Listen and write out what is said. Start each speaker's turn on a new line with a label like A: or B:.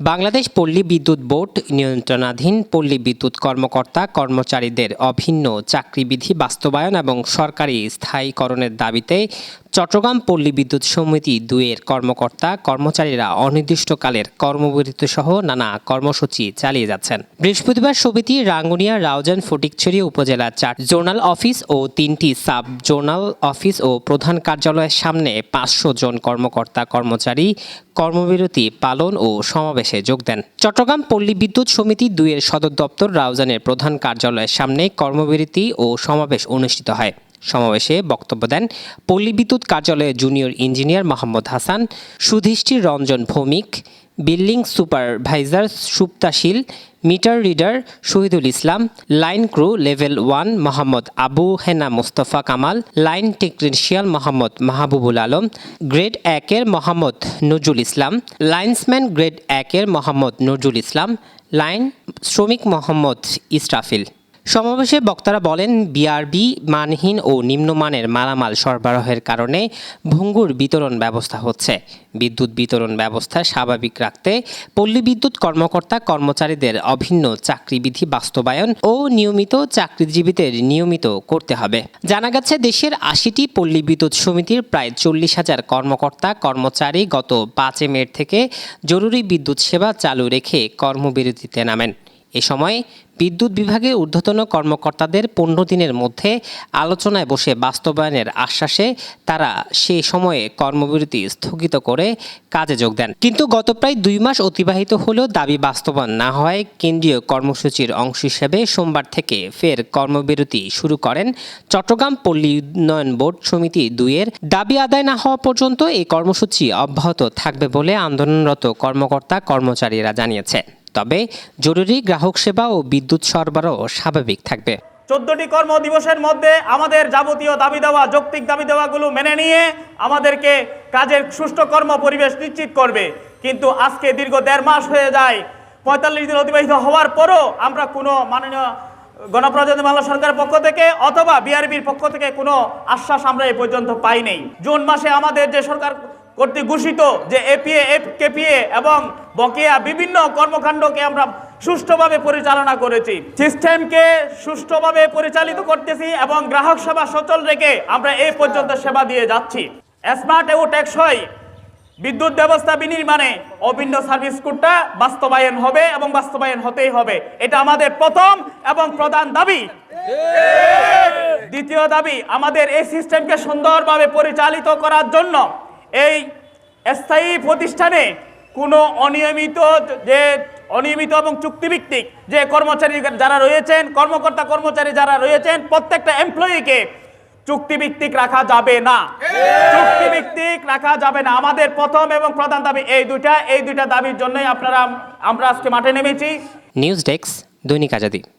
A: বাংলাদেশ পল্লী বিদ্যুৎ বোর্ড নিয়ন্ত্রণাধীন পল্লী বিদ্যুৎ কর্মকর্তা কর্মচারীদের অভিন্ন চাকরিবিধি বাস্তবায়ন এবং সরকারি স্থায়ীকরণের দাবিতে চট্টগ্রাম পল্লী বিদ্যুৎ সমিতি দুইয়ের কর্মকর্তা, কর্মচারীরা অনির্দিষ্টকালের কর্মবিরতি সহ নানা কর্মসূচি চালিয়ে যাচ্ছেন। বৃহস্পতিবার সমিতি রাঙ্গুনিয়া, রাউজান, ফটিকছড়ি উপজেলা চার জোনাল অফিস ও তিনটি সাব জোনাল অফিস ও প্রধান কার্যালয়ের সামনে পাঁচশো জন কর্মকর্তা, কর্মচারী কর্মবিরতি পালন ও সমাবেশে যোগ দেন। চট্টগ্রাম পল্লী বিদ্যুৎ সমিতি দুইয়ের সদর দপ্তর রাউজানের প্রধান কার্যালয়ের সামনে কর্মবিরতি ও সমাবেশ অনুষ্ঠিত হয়। সমাবেশে বক্তব্য দেন পল্লী বিদ্যুৎ কার্যালয়ের junior engineer Mohammad Hasan, Sudhishthir Ranjan Bhowmik, building supervisor সুপ্তাশীল meter reader Shahidul Islam, line crew level one Mohammad Abu Hena Mostafa Kamal, line technician Mohammad Mahbubul Alam, grade একের মোহাম্মদ নজরুল ইসলাম, লাইন্সম্যান গ্রেড একের মোহাম্মদ নজরুল ইসলাম, লাইন শ্রমিক মোহাম্মদ ইসরাফিল। সমাবেশে বক্তারা বলেন BRB মানহীন ও নিম্নমানের মালামাল সরবরাহের কারণে ভঙ্গুর বিতরণ ব্যবস্থা হচ্ছে। বিদ্যুৎ বিতরণ ব্যবস্থা স্বাভাবিক রাখতে পল্লী বিদ্যুৎ কর্মকর্তা কর্মচারীদের অভিন্ন চাকরিবিধি বাস্তবায়ন ও নিয়মিত চাকরিজীবীদের নিয়মিত করতে হবে। জানা গেছে, দেশের আশিটি পল্লী বিদ্যুৎ সমিতির প্রায় চল্লিশ হাজার কর্মকর্তা কর্মচারী গত পাঁচই মে থেকে জরুরি বিদ্যুৎ সেবা চালু রেখে কর্মবিরতিতে নামেন। এ সময় বিদ্যুৎ বিভাগের ঊর্ধ্বতন কর্মকর্তাদের পনেরো দিনের মধ্যে আলোচনায় বসে বাস্তবায়নের আশ্বাসে তারা সে সময়ে কর্মবিরতি স্থগিত করে কাজে যোগ দেন। কিন্তু গত প্রায় দুই মাস অতিবাহিত হলেও দাবি বাস্তবায়ন না হওয়ায় কেন্দ্রীয় কর্মসূচির অংশ হিসেবে সোমবার থেকে ফের কর্মবিরতি শুরু করেন চট্টগ্রাম পল্লী উন্নয়ন বোর্ড সমিতি দুইয়ের। দাবি আদায় না হওয়া পর্যন্ত এই কর্মসূচি অব্যাহত থাকবে বলে আন্দোলনরত কর্মকর্তা কর্মচারীরা জানিয়েছে তবে জরুরি গ্রাহক সেবা ও বিদ্যুৎ সরবরাহ স্বাভাবিক থাকবে।
B: চোদ্দটি কর্ম দিবসের মধ্যে আমাদের যাবতীয় দাবি দেওয়া, যৌক্তিক দাবি দেওয়াগুলো মেনে নিয়ে আমাদেরকে কাজের সুষ্ঠু কর্ম পরিবেশ নিশ্চিত করবে। কিন্তু আজকে দীর্ঘ দেড় মাস হয়ে যায়, পঁয়তাল্লিশ দিন অতিবাহিত হওয়ার পরও আমরা কোনো মাননীয় গণপ্রজাতন্ত্রী বাংলা সরকারের পক্ষ থেকে অথবা বিআরবির পক্ষ থেকে কোনো আশ্বাস আমরা এ পর্যন্ত পাই জুন মাসে আমাদের যে সরকার কর্তৃক ঘোষিত যে এপিএ এফ কেপিএ এবং বকেয়া বিভিন্ন কর্মকাণ্ডকে আমরা সুষ্ঠুভাবে পরিচালনা করেছি। সিস্টেমকে সুষ্ঠুভাবে পরিচালিত করতেছি এবং গ্রাহক সেবা সচল রেখে আমরা এই পর্যন্ত সেবা দিয়ে যাচ্ছি। স্মার্ট ও টেকসই বিদ্যুৎ ব্যবস্থা বিনির্মাণে অভিন্ন সার্ভিস কোডটা বাস্তবায়ন হবে এবং বাস্তবায়ন হতেই হবে। এটা আমাদের প্রথম এবং প্রধান দাবি। দ্বিতীয় দাবি, আমাদের এই সিস্টেমকে সুন্দরভাবে পরিচালিত করার জন্য এই স্থায়ী প্রতিষ্ঠানে কোনো অনিয়মিত যে অনিয়মিত এবং চুক্তিভিত্তিক যে কর্মচারী যারা রয়েছেন, কর্মকর্তা কর্মচারী যারা রয়েছেন, প্রত্যেকটা এমপ্লয়িকে চুক্তিভিত্তিক রাখা যাবে না। চুক্তিভিত্তিক রাখা যাবে না। আমাদের প্রথম এবং প্রধান দাবি এই দুইটা। এই দুইটা দাবির জন্যই আপনারা, আমরা আজকে মাঠে নেমেছি।
A: নিউজ ডেস্ক দৈনিক আজাদি।